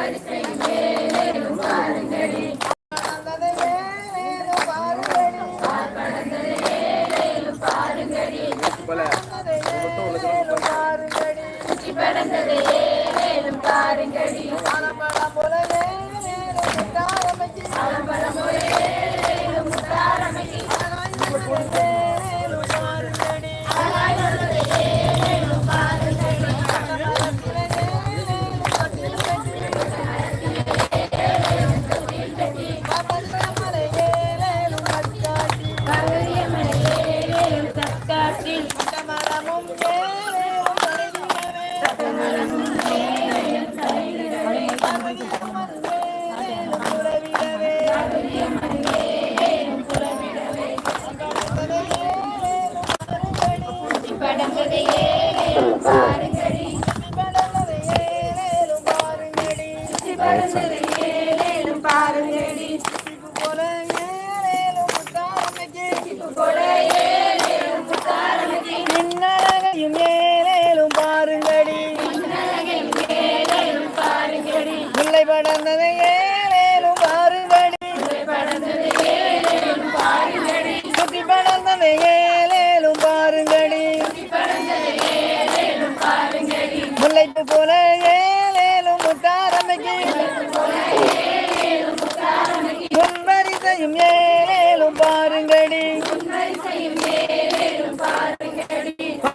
United States. Música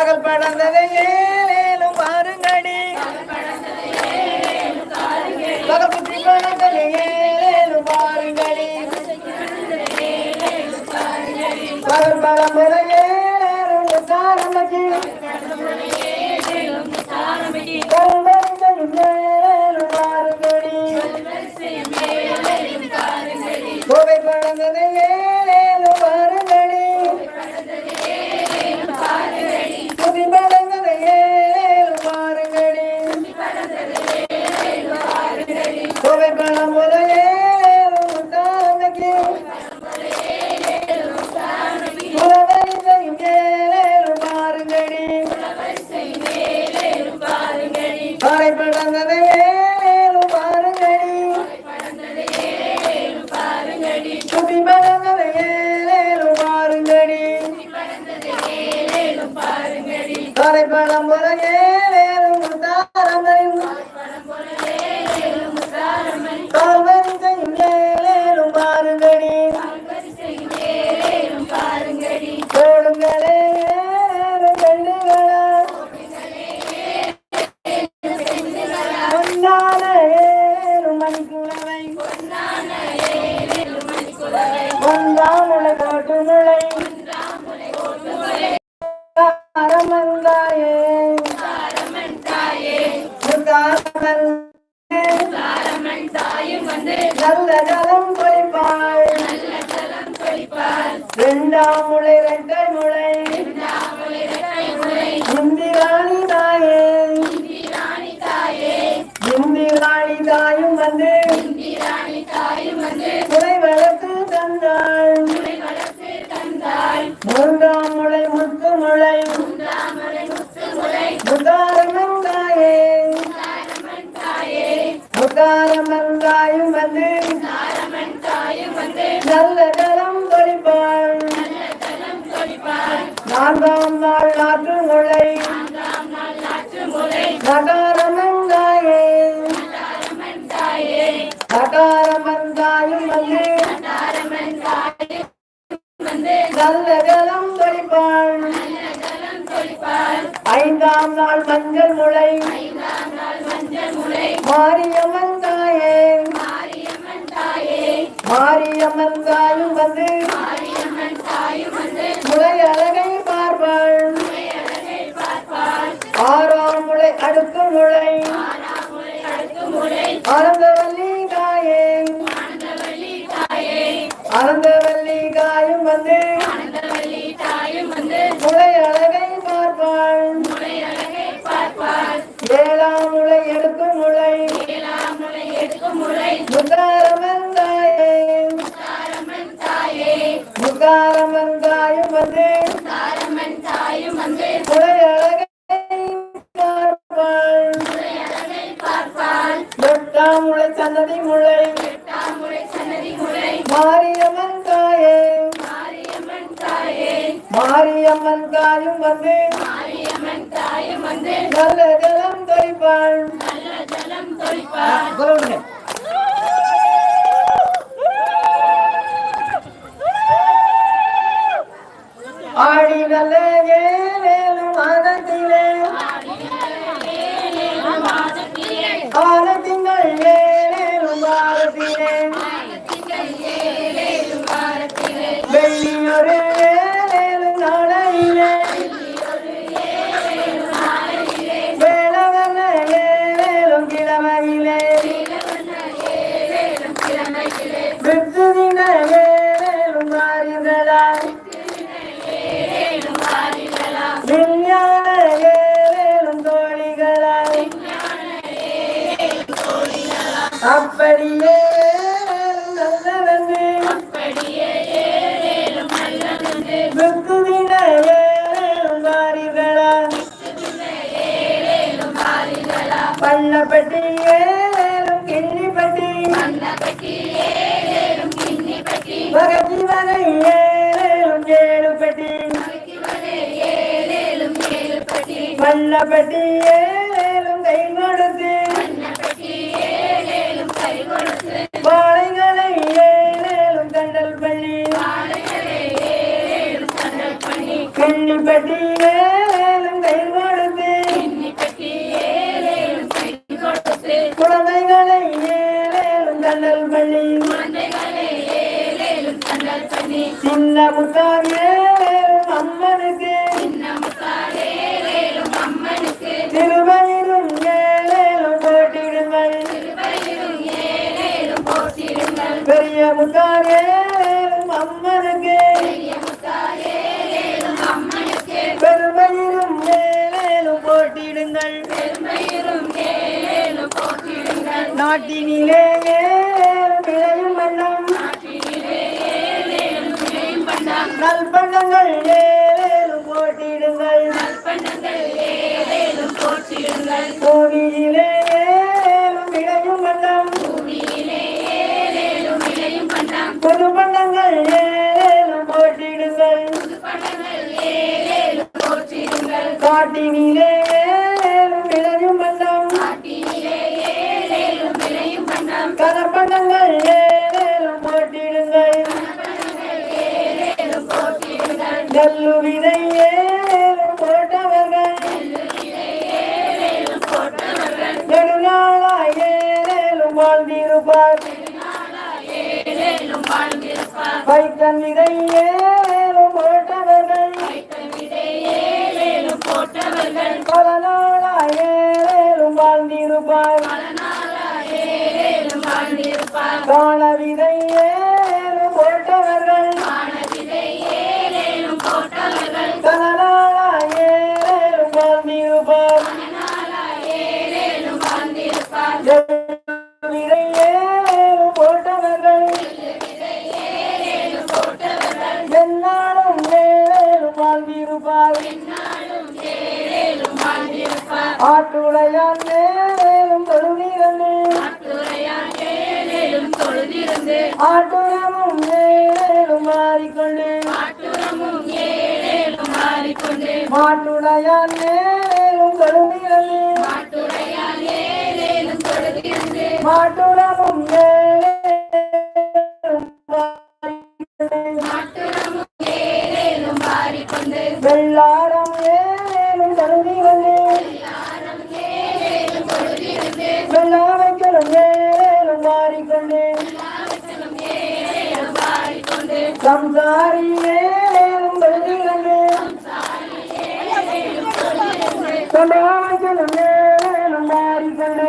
పగలు పడందనండి సర్వగణములు ఏ நல்ல ஜலம் பொழிப்பாள் ரெண்டாம் முளை ரெட்டை முளை. இந்திராணி தாயே. இந்திராணி தாயும் வந்து முளை வளர்த்து தந்தாள். மூன்றாம் முளை முத்து முளை முதாரமன் தாயே முதாரமன் தாயும் வந்து. நல்ல நலம் தொழிப்பாள். நான்காம் நாள் நாற்று முளை நகாரமன் தாயே நகாரமன் தாயும் வந்து. நல்ல ஜலம் தொழிப்பாள். ஐந்தாம் நாள் மஞ்சள் முளை மாரியம்மன் அம்மன் தாயும் வந்து முளை அழகை பார்ப்பாள். ஆறாம் முளை அடுக்கு முளை அறந்தவல்லி காயே அறந்தவல்லி காயும் வந்து நல்ல ஜலம் தொழிப்பாள் சொல்லுங்க. ஆடி நல்ல ஏழேலும் மாதத்திலே ஆறு திங்கள் ஏழேலும் வாரத்திலே அப்படியே நல்லதன்று வித்துதின ஏழேலும் மாறிகளா பள்ளப்பட்டி ஏழேலும் கிண்ணிப்பட்டி வகத்தி வகை ஏழேலும் பள்ளப்பட்டி ஏழேலும் குழந்தைகளை ஏழேலும் தண்டல் பள்ளி சின்ன முத்தார் ஏழேலும் அம்மனுக்கு திருவயிரும் ஏழேலும் போட்டிடுங்கள் பெரிய முத்தார் போட்டிடுங்கள் நாட்டினிலே விளையும் வண்ணம். நல்பண்டங்கள் ஏழேலும் போட்டிடுங்கள் கோவிலே ஏழேலும் விளையும் வண்ணம். புது பண்டங்கள் ஏழேலும் போட்டிடுங்கள் காட்டினிலே நெல்லு விதை போட்டவர்கள். நெடுநாளாய் ஏழேலும் வாழ்ந்திருப்பார். வைத்தன் விதை ஏழேலும் போட்டவர்கள். பல நாளாய் ஏழேலும் வாழ்ந்திருப்பார். காண விதை ஆட்டுரமும் ஏழேலும் மாறிக்கொண்டு. மாட்டுடையான் ஏழேலும் தொழுகிறே மாட்டுரமும் ஏழேலும் மாறிக்கொண்டு. வெள்ளாரம் ஏழேலும் தொழுகிறே வெள்ளாமைக்கலும் ஏழேலும் மாறிக்கொண்டு. சம்பாமைக்கலும் ஏழேலும் மாறிக்கொண்டு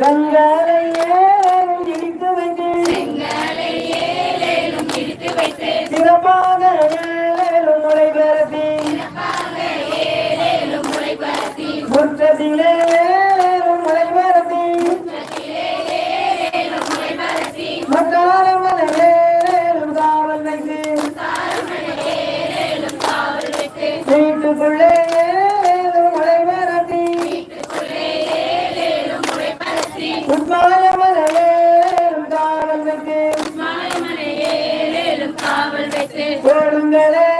கங்காரை ஏழேலும் இடித்து வைத்து. சிறப்பாக ஏழேலும் முளை பரப்பி முற்றத்திலே வீட்டுக்குள்ளே முளைமரத்தி உட்மான மலையேலும் தாவல் வைத்து ஓடுங்களே